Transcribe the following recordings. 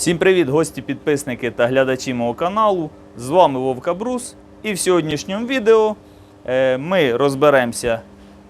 Всім привіт, гості, підписники та глядачі мого каналу. З вами Вовка Брус. І в сьогоднішньому відео е, ми розберемося,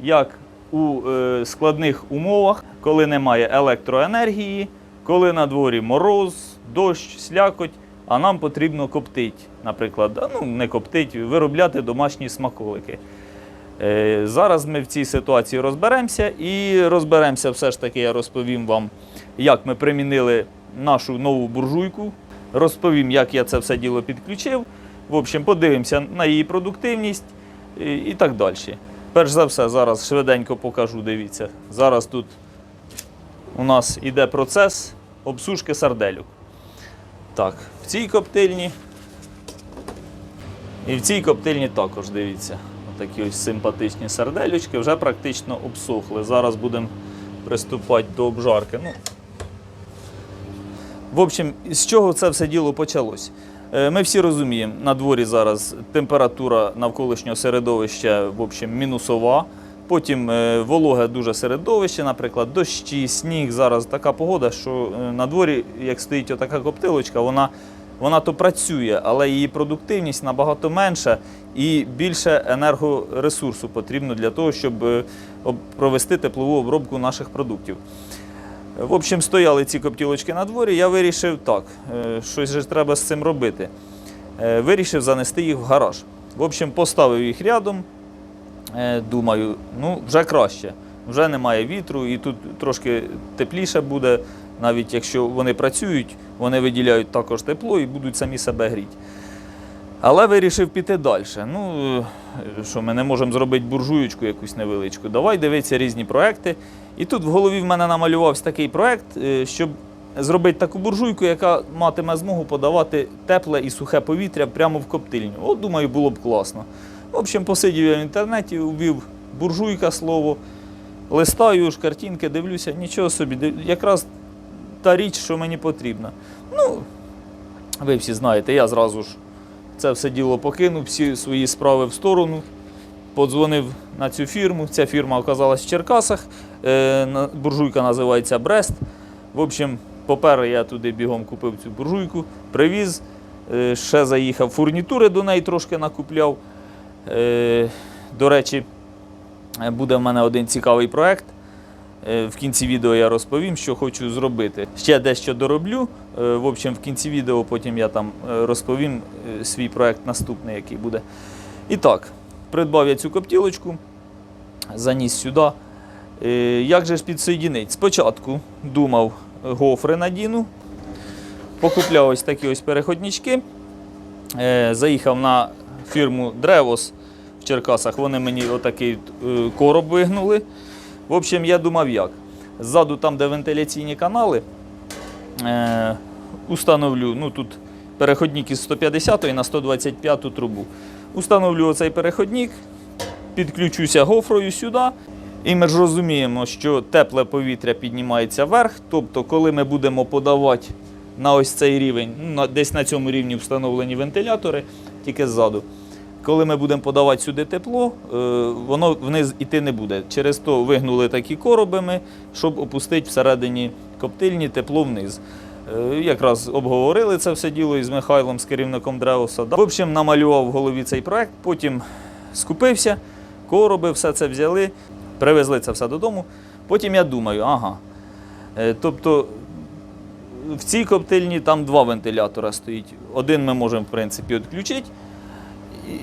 як у е, складних умовах, коли немає електроенергії, коли на дворі мороз, дощ, слякоть, а нам потрібно коптити, наприклад, ну не коптить, виробляти домашні смаколики. Е, Зараз ми в цій ситуації розберемося і розберемося все ж таки, я розповім вам, як ми примінили нашу нову буржуйку. Розповім, як я це все діло підключив. В общем, подивимося на її продуктивність і, і так далі. Перш за все, зараз швиденько покажу, дивіться. Зараз тут у нас іде процес обсушки сарделю. Так, в цій коптильні і в цій коптильні також дивіться. Такі ось симпатичні сарделючки вже практично обсохли. Зараз будемо приступати до обжарки. Ну, в общем, з чого це все діло почалось? Е, Ми всі розуміємо, на дворі зараз температура навколишнього середовища в общем, мінусова. Потім е, вологе дуже середовище, наприклад, дощі, сніг. Зараз така погода, що е, на дворі, як стоїть отака коптилочка, вона, вона то працює, але її продуктивність набагато менша і більше енергоресурсу потрібно для того, щоб провести теплову обробку наших продуктів. В общем, стояли ці коптілочки на дворі. Я вирішив так, е, щось же треба з цим робити. Е, Вирішив занести їх в гараж. В общем, поставив їх рядом. Е, Думаю, ну вже краще. Вже немає вітру, і тут трошки тепліше буде. Навіть якщо вони працюють, вони виділяють також тепло і будуть самі себе гріти. Але вирішив піти далі. Ну, що ми не можемо зробити буржуючку якусь невеличку. Давай дивитися різні проекти. І тут в голові в мене намалювався такий проект, е, щоб зробити таку буржуйку, яка матиме змогу подавати тепле і сухе повітря прямо в коптильню. От, думаю, було б класно. В общем, посидів я в інтернеті, ввів буржуйка слово, листаю ж картинки, дивлюся, нічого собі, якраз та річ, що мені потрібна. Ну, ви всі знаєте, я зразу ж це все діло покинув, всі свої справи в сторону. Подзвонив на цю фірму. Ця фірма оказалась в Черкасах. Е, буржуйка називається Брест. В общем, попер я туди бігом купив цю буржуйку, привіз. Е, ще заїхав фурнітури до неї трошки накупляв. Е, до речі, буде в мене один цікавий проект. Е, В кінці відео я розповім, що хочу зробити. Ще дещо дороблю. Е, В общем, в кінці відео потім я там е, розповім свій проект наступний, який буде. І так, придбав я цю коптілочку, заніс сюди. Як же ж підсоєдинити? Спочатку думав, гофри надіну. Покупляв ось такі ось переходнички. Заїхав на фірму Древос в Черкасах. Вони мені отакий короб вигнули. В общем, я думав як. Ззаду, там, де вентиляційні канали, е, установлю, ну тут переходник із 150 на 125 трубу. Установлю оцей переходник, підключуся гофрою сюди. І ми ж розуміємо, що тепле повітря піднімається вверх. Тобто, коли ми будемо подавати на ось цей рівень, ну, десь на цьому рівні встановлені вентилятори, тільки ззаду. Коли ми будемо подавати сюди тепло, е, воно вниз іти не буде. Через то вигнули такі коробами, щоб опустити всередині коптильні тепло вниз. Е, Якраз обговорили це все діло із Михайлом, з керівником Дреуса. В общем, намалював в голові цей проект, потім скупився, короби, все це взяли, привезли це все додому. Потім я думаю, ага. е, Тобто в цій коптильні там два вентилятора стоїть. Один ми можемо, в принципі, відключити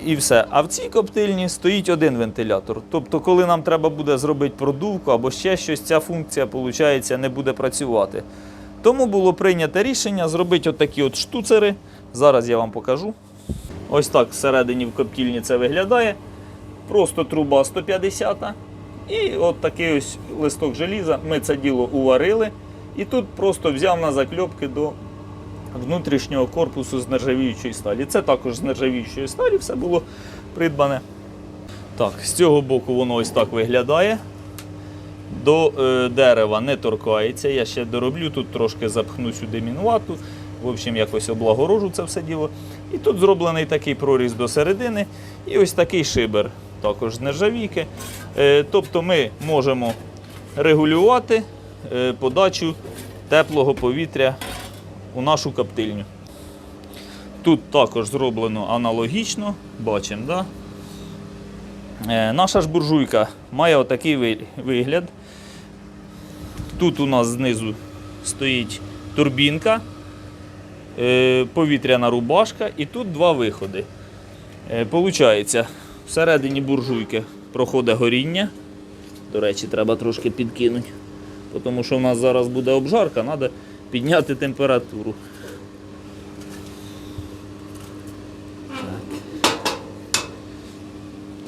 і- все. А в цій коптильні стоїть один вентилятор. Тобто, коли нам треба буде зробити продувку або ще щось, ця функція, виходить, не буде працювати. Тому було прийнято рішення зробити отакі от штуцери. Зараз я вам покажу. Ось так всередині в коптільні це виглядає. Просто труба 150 і от такий ось листок желіза. Ми це діло уварили. І тут просто взяв на закльопки до внутрішнього корпусу з нержавіючої сталі. Це також з нержавіючої сталі все було придбане. Так, з цього боку воно ось так виглядає. До е, дерева не торкається. Я ще дороблю, тут трошки запхну сюди мінвату. В общем, якось облагорожу це все діло. І тут зроблений такий проріз до середини. І ось такий шибер, також з нержавійки. Е, тобто ми можемо регулювати е, подачу теплого повітря у нашу коптильню. Тут також зроблено аналогічно, бачимо, да? Е, наша ж буржуйка має отакий ви- вигляд. Тут у нас знизу стоїть турбінка, е, повітряна рубашка і тут два виходи. Е, Получається, всередині буржуйки проходить горіння. До речі, треба трошки підкинути, тому що в нас зараз буде обжарка, треба підняти температуру.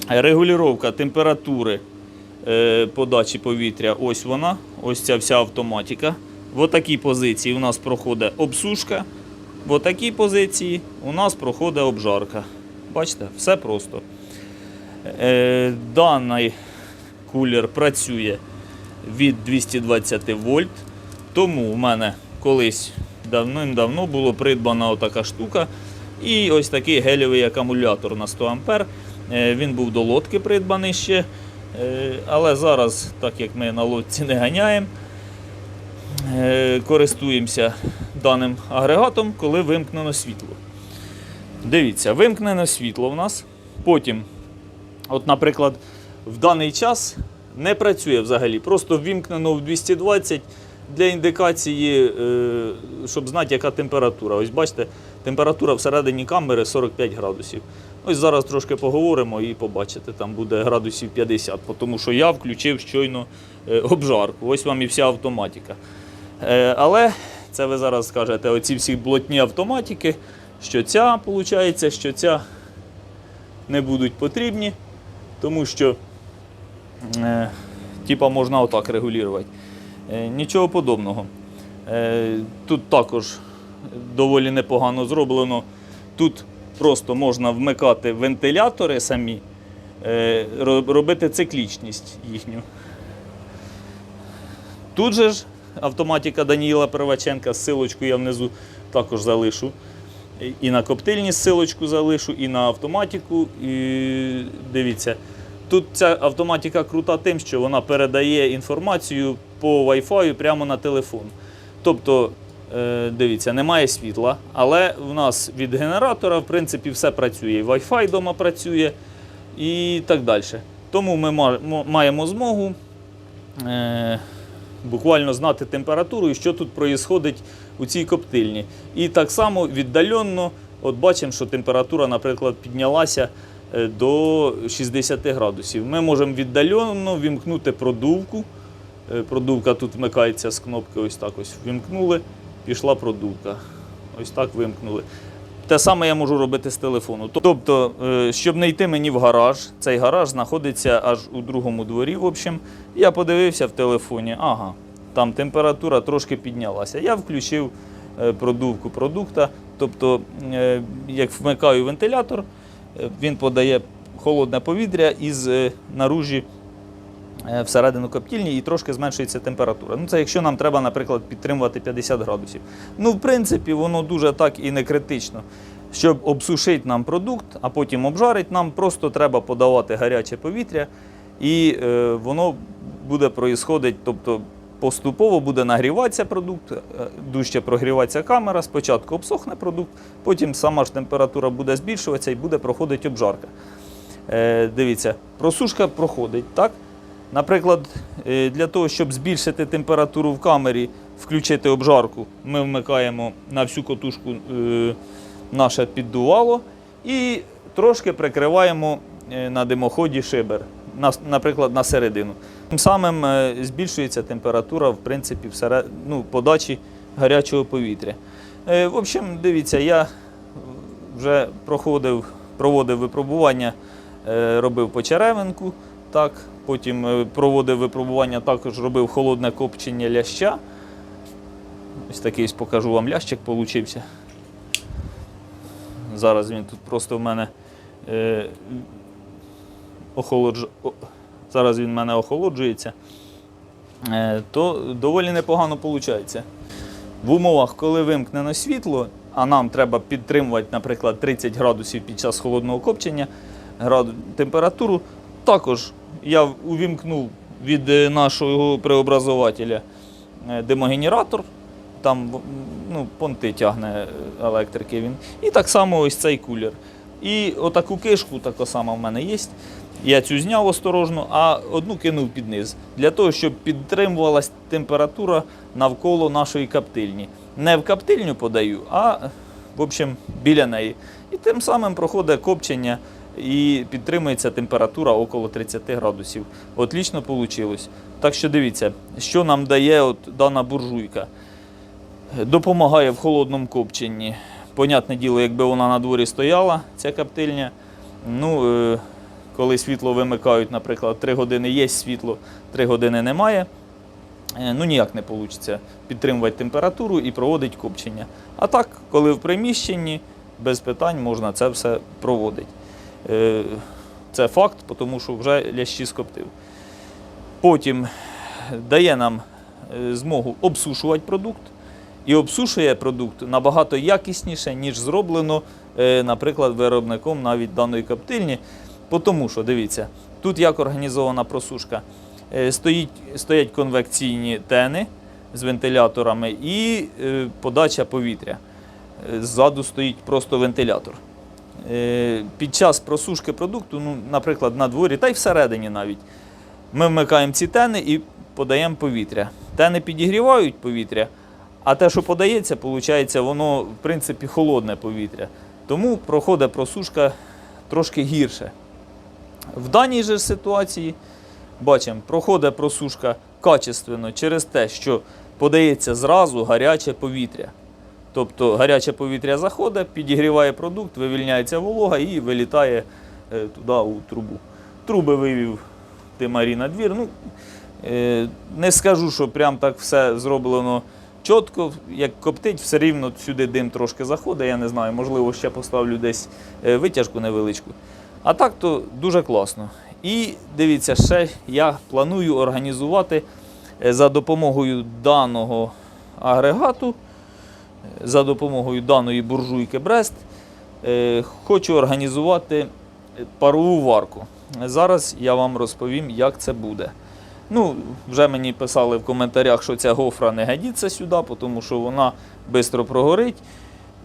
Регулювання температури е, подачі повітря, ось вона, ось ця вся автоматика. В отакій позиції у нас проходить обсушка, в отакій позиції у нас проходить обжарка. Бачите, все просто. Е, даний кулер працює від 220 вольт, тому в мене колись давним-давно було придбана отака штука. І ось такий гелєвий акумулятор на 100 А. Е, Він був до лодки придбаний ще. Е, Але зараз, так як ми на лодці не ганяємо, е, користуємося даним агрегатом, коли вимкнено світло. Дивіться, вимкнено світло в нас. Потім, от, наприклад, в даний час не працює взагалі. Просто ввімкнено в 220 для індикації, е, щоб знати, яка температура. Ось бачите, температура всередині камери 45 градусів. Ось зараз трошки поговоримо і побачите, там буде градусів 50, тому що я включив щойно е, обжарку. Ось вам і вся автоматика. Е, Але це ви зараз скажете, оці всі блотні автоматики, що ця, виходить, що ця не будуть потрібні, тому що типа можна отак регулювати. Е, нічого подобного. Е, тут також доволі непогано зроблено. Тут просто можна вмикати вентилятори самі, е, робити циклічність їхню. Тут же ж автоматика Даніїла Перваченка, ссилочку я внизу також залишу. І- на коптильні ссилочку залишу, і на автоматику. І дивіться, тут ця автоматика крута тим, що вона передає інформацію по Wi-Fi прямо на телефон. Тобто, е, дивіться, немає світла, але в нас від генератора, в принципі, все працює. Wi-Fi вдома працює і так далі. Тому ми маємо змогу е, буквально знати температуру і що тут відбувається у цій коптильні. І так само віддаленно, от бачимо, що температура, наприклад, піднялася е, до 60 градусів. Ми можемо віддаленно вімкнути продувку. Е, Продувка тут вмикається з кнопки, ось так ось вімкнули, пішла продувка. Ось так вимкнули. Те саме я можу робити з телефону. Тобто, е, щоб не йти мені в гараж, цей гараж знаходиться аж у другому дворі. В общем, я подивився в телефоні, ага, там температура трошки піднялася. Я включив е, продувку продукта. Тобто, як вмикаю вентилятор, він подає холодне повітря із наружі всередину коптільні і трошки зменшується температура. Ну, це якщо нам треба, наприклад, підтримувати 50 градусів. Ну, в принципі, воно дуже так і не критично. Щоб обсушити нам продукт, а потім обжарити, нам просто треба подавати гаряче повітря, і е, воно буде проїсходити, тобто поступово буде нагріватися продукт, е, дужче прогріватися камера, спочатку обсохне продукт, потім сама ж температура буде збільшуватися і буде проходити обжарка. Е, дивіться, просушка проходить, так? Наприклад, е, для того, щоб збільшити температуру в камері, включити обжарку, ми вмикаємо на всю котушку е, наше піддувало і трошки прикриваємо е, на димоході шибер, наприклад, на середину. Тим самим збільшується температура в принципі, всеред, ну, подачі гарячого повітря. В общем, дивіться, я вже проходив, проводив випробування, робив по черевинку, так, потім е, проводив випробування, також робив холодне копчення ляща. Ось такий покажу вам лящик получився. Зараз він тут просто в мене е, охолодж... зараз він в мене охолоджується. Е, то доволі непогано виходить. В умовах, коли вимкнено світло, а нам треба підтримувати, наприклад, 30 градусів під час холодного копчення, граду- температуру, також я увімкнув від е, нашого преобразователя е, димогенератор. Там ну, понти тягне електрики він. І так само ось цей кулер. І отаку кишку, така сама в мене є. Я цю зняв осторожно, а одну кинув під низ. Для того, щоб підтримувалась температура навколо нашої коптильні. Не в коптильню подаю, а в общем, біля неї. І тим самим проходить копчення і підтримується температура около 30 градусів. Отлично вийшло. Так що дивіться, що нам дає от дана буржуйка. Допомагає в холодному копченні. Понятне діло, якби вона на дворі стояла, ця коптильня. Ну, е, коли світло вимикають, наприклад, 3 години є світло, 3 години немає. е, Ну, ніяк не вийде підтримувати температуру і проводити копчення. А так, коли в приміщенні, без питань можна це все проводити. Е, Це факт, тому що вже лящі скоптив. Потім дає нам е, змогу обсушувати продукт. І обсушує продукт набагато якісніше, ніж зроблено, е, наприклад, виробником навіть даної коптильні. Тому що, дивіться, тут як організована просушка. Стоїть, стоять конвекційні тени з вентиляторами і подача повітря. Ззаду стоїть просто вентилятор. Е, Під час просушки продукту, ну, наприклад, на дворі, та й всередині навіть, ми вмикаємо ці тени і подаємо повітря. Тени підігрівають повітря, а те, що подається, виходить, воно в принципі холодне повітря. Тому проходить просушка трошки гірше. В даній же ситуації бачимо, проходить просушка качественно через те, що подається зразу гаряче повітря. Тобто гаряче повітря заходить, підігріває продукт, вивільняється волога і вилітає е, туди у трубу. Труби вивів Тимарі на двір. Ну, е, не скажу, що прям так все зроблено чітко. Як коптить, все рівно сюди дим трошки заходить. Я не знаю, можливо, ще поставлю десь е, витяжку невеличку. А так то дуже класно. І дивіться, ще я планую організувати за допомогою даного агрегату, за допомогою даної буржуйки Брест, е, хочу організувати парову варку. Зараз я вам розповім, як це буде. Ну, вже мені писали в коментарях, що ця гофра не годиться сюди, тому що вона швидко прогорить.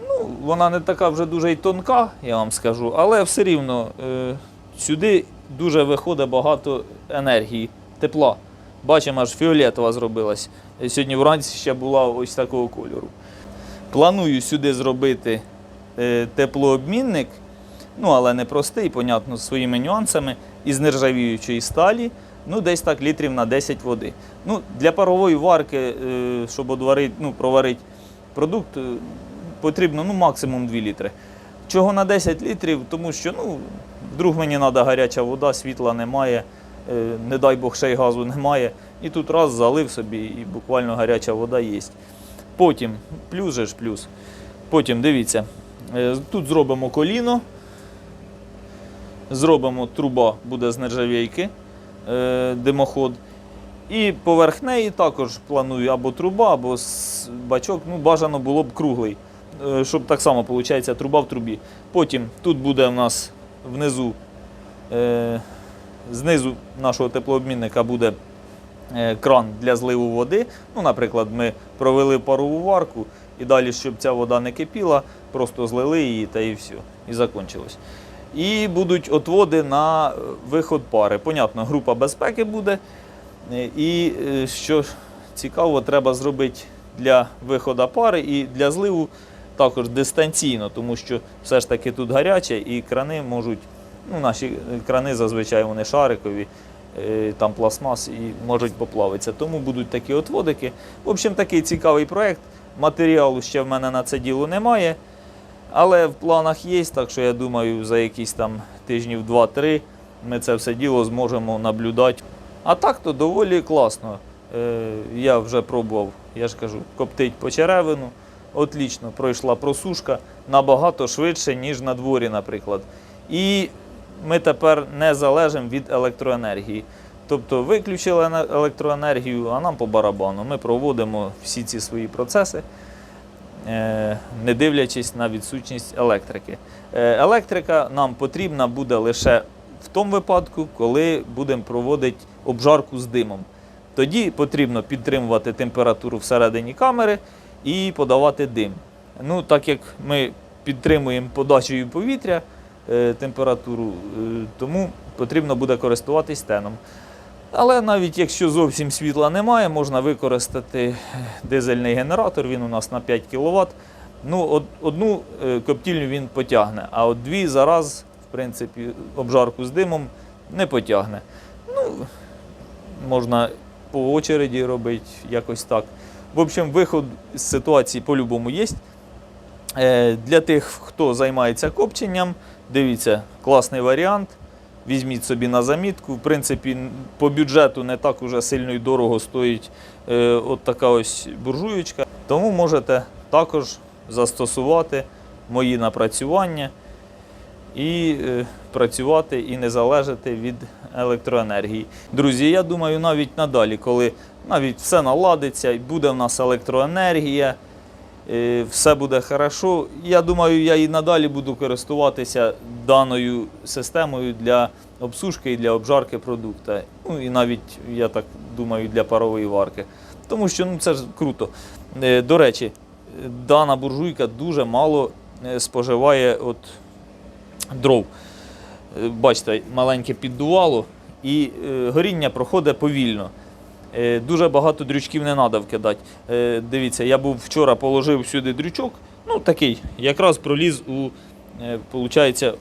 Ну, вона не така вже дуже й тонка, я вам скажу, але все рівно е, сюди дуже виходить багато енергії, тепла. Бачимо, аж фіолетова зробилась. Сьогодні вранці ще була ось такого кольору. Планую сюди зробити е, теплообмінник, ну але не простий, понятно, з своїми нюансами, із нержавіючої сталі, ну десь так літрів на 10 води. Ну, для парової варки, е, щоб одварити, ну, проварити продукт, е, потрібно ну, максимум 2 літри. Чого на 10 літрів? Тому що ну, вдруг мені треба гаряча вода, світла немає, не дай Бог ще й газу немає. І тут раз залив собі, і буквально гаряча вода є. Потім, плюс же ж плюс. Потім дивіться, е, тут зробимо коліно, зробимо труба, буде з нержавійки, е, димоход. І поверх неї також планую або труба, або бачок. Ну, бажано було б круглий, е, щоб так само виходить труба в трубі. Потім тут буде у нас внизу, знизу нашого теплообмінника буде кран для зливу води. Ну, наприклад, ми провели парову варку і далі, щоб ця вода не кипіла, просто злили її та і все. І закінчилось. І будуть отводи на е, виход пари. Понятно, група безпеки буде. Е, І е, що цікаво, треба зробити для виходу пари і для зливу також дистанційно, тому що все ж таки тут гаряче і крани можуть, ну наші крани зазвичай вони шарикові, е, там пластмас і можуть поплавитися. Тому будуть такі отводики. В общем, такий цікавий проєкт. Матеріалу ще в мене на це діло немає. Але в планах є, так що я думаю, за якісь там тижнів 2-3 ми це все діло зможемо наблюдати. А так то доволі класно. Е, я вже пробував, я ж кажу, коптить по черевину. Отлічно пройшла просушка набагато швидше, ніж на дворі, наприклад. І ми тепер не залежимо від електроенергії. Тобто виключили електроенергію, а нам по барабану. Ми проводимо всі ці свої процеси е, не дивлячись на відсутність електрики. Е, Електрика нам потрібна буде лише в тому випадку, коли будемо проводити обжарку з димом. Тоді потрібно підтримувати температуру всередині камери і подавати дим. Ну, так як ми підтримуємо подачею повітря, температуру, е, тому потрібно буде користуватись теном. Але навіть якщо зовсім світла немає, можна використати дизельний генератор, він у нас на 5 кВт. Ну, одну е, коптільню він потягне, а от дві зараз, в принципі, обжарку з димом не потягне. Ну, можна по очереді робити, якось так. В общем, виход з ситуації по-любому є. Е, Для тих, хто займається копченням, дивіться, класний варіант. Візьміть собі на замітку. В принципі, по бюджету не так уже сильно і дорого стоїть е, от така ось буржуєчка. Тому можете також застосувати мої напрацювання і е, працювати і не залежати від електроенергії. Друзі, я думаю, навіть надалі, коли навіть все наладиться, і буде в нас електроенергія, все буде хорошо. Я думаю, я і надалі буду користуватися даною системою для обсушки і для обжарки продукту. Ну і навіть, я так думаю, для парової варки. Тому що ну, це ж круто. Е, До речі, е, дана буржуйка дуже мало е, споживає от дров. Е, Бачите, маленьке піддувало, і е, горіння проходить повільно. Е, Дуже багато дрючків не треба вкидати. Е, Дивіться, я був вчора положив сюди дрючок, ну такий, якраз проліз у, е, получається,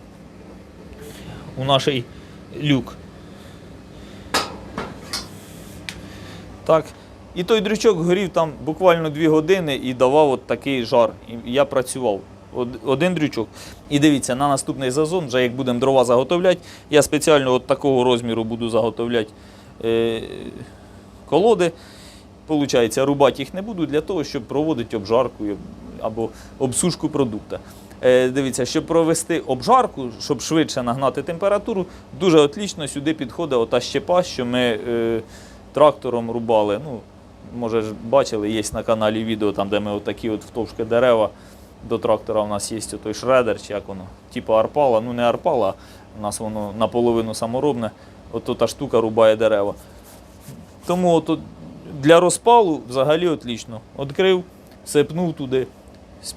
у наш люк. Так. І той дрючок горів там буквально 2 години і давав от такий жар. І я працював. Один дрючок. І дивіться, на наступний сезон, вже як будемо дрова заготовляти, я спеціально от такого розміру буду заготовляти е, колоди. Получається, рубати їх не буду для того, щоб проводити обжарку або обсушку продукту. Е, дивіться, щоб провести обжарку, щоб швидше нагнати температуру, дуже отлично сюди підходить ота щепа, що ми е, трактором рубали. Ну, може бачили, є на каналі відео, там, де ми отакі от втовшки дерева. До трактора у нас є той шредер, чи як воно, типу арпала. Ну не арпала, у нас воно наполовину саморобне. От та штука рубає дерева. Тому от, для розпалу взагалі отлично. Открив, сипнув туди, е,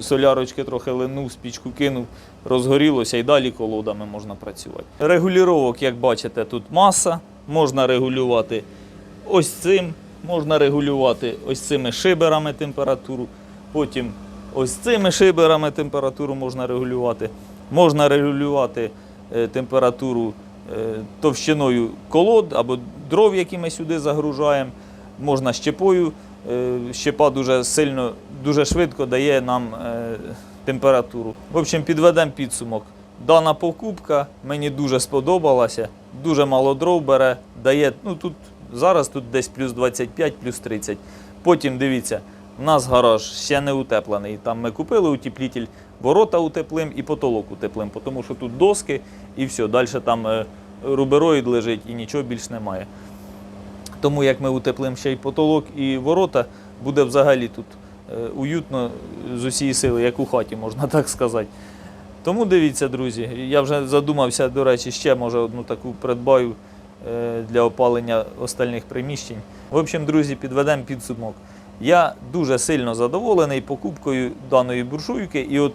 солярочки трохи линув, спічку кинув, розгорілося і далі колодами можна працювати. Регулювання, як бачите, тут маса. Можна регулювати ось цим, можна регулювати ось цими шиберами температуру. Потім ось цими шиберами температуру можна регулювати. Можна регулювати е, температуру товщиною колод або дров, які ми сюди загружаємо. Можна щепою. Е, Щепа дуже сильно, дуже швидко дає нам е, температуру. В общем, підведемо підсумок. Дана покупка мені дуже сподобалася. Дуже мало дров бере, дає. Ну тут зараз тут десь плюс 25, плюс 30. Потім дивіться, у нас гараж ще не утеплений. Там ми купили утеплітель, ворота утеплим і потолок утеплим, тому що тут доски і все. Далі там е, рубероїд лежить і нічого більш немає. Тому як ми утеплимо ще й потолок і ворота, буде взагалі тут е, уютно з усієї сили, як у хаті, можна так сказати. Тому дивіться, друзі, я вже задумався, до речі, ще може одну таку придбаю е, для опалення остальних приміщень. В общем, друзі, підведемо підсумок. Я дуже сильно задоволений покупкою даної буржуйки і от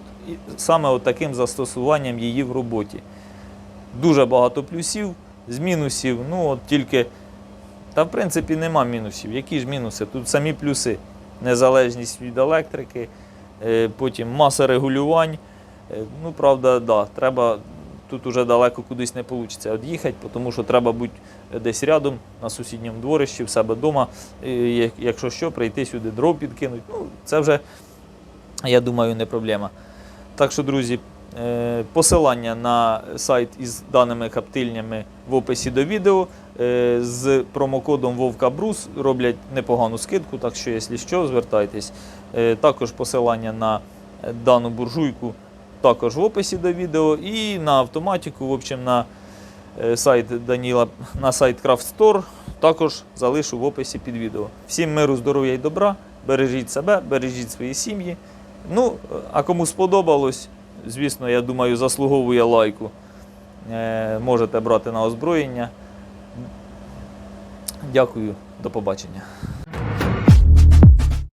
саме от таким застосуванням її в роботі. Дуже багато плюсів, з мінусів, ну от тільки та в принципі нема мінусів. Які ж мінуси? Тут самі плюси. Незалежність від електрики, е, потім маса регулювань. Е, Ну, правда, да, треба тут уже далеко кудись не вийде від'їхати, тому що треба бути десь рядом на сусідньому дворищі, в себе вдома. Якщо що, прийти сюди дров підкинуть. Ну, це вже, я думаю, не проблема. Так що, друзі, посилання на сайт із даними коптильнями в описі до відео. Е, З промокодом Вовка Брус роблять непогану скидку, так що, якщо що, звертайтесь. Е, Також посилання на е, дану буржуйку також в описі до відео і на автоматику, в общем, на е, сайт Даніла, на сайт Craft Store також залишу в описі під відео. Всім миру, здоров'я і добра, бережіть себе, бережіть свої сім'ї. Ну, а кому сподобалось, звісно, я думаю, заслуговує лайку. Е, Можете брати на озброєння. Дякую, до побачення.